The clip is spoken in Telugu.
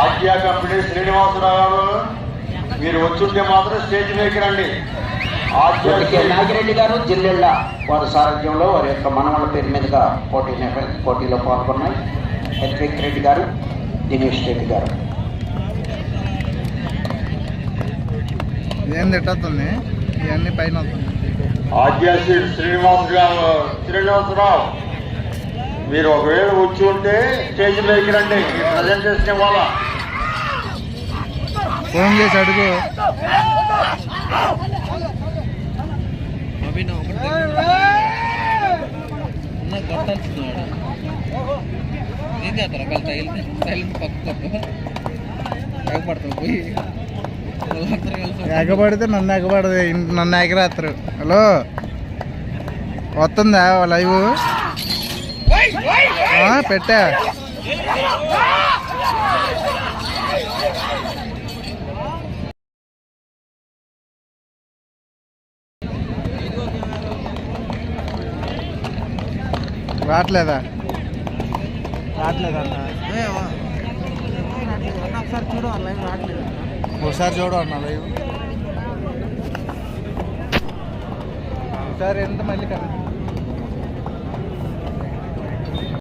ఆద్య కంపెనీ శ్రీనివాసరావు గారు మీరు వచ్చుంటే మాత్రం స్టేజ్ మీదకి రండి. నాగిరెడ్డి గారు జిల్లెళ్ళ వారి సారథ్యంలో వారి యొక్క మనవల పేరు మీదుగా పోటీ పోటీలో పాల్గొన్నాయి. హెత్విక్ రెడ్డి గారు దినేష్ రెడ్డి గారు. ఏం తిట్టతుంది ఇవన్నీ పైన వస్తుంది ఆద్య శ్రీ శ్రీనివాస్ గారు శ్రీనివాసరావు. మీరు ఒకవేళ వచ్చి ఉంటే స్టేజ్ మీదకి రండి. ప్రజెంటేషన్ ఇవ్వాలా ఫోన్ చేసి అడుగు. ఏం చేస్తారు ఒకళ్ళు తగిలితే పక్కకు ఎగపడతావు పోయి ఎగబడితే నన్ను ఎగబడదు నన్ను ఎగరాత్రు హలో? వస్తుందా లైవ్? పెట్టా. రావట్లేదా? రావట్లేదా ఒకసారి చూడు లైవ్ రావట్లేదు. ఒకసారి చూడు అన్న లైవ్ ఒకసారి ఎంత మళ్ళీ కరెక్ట్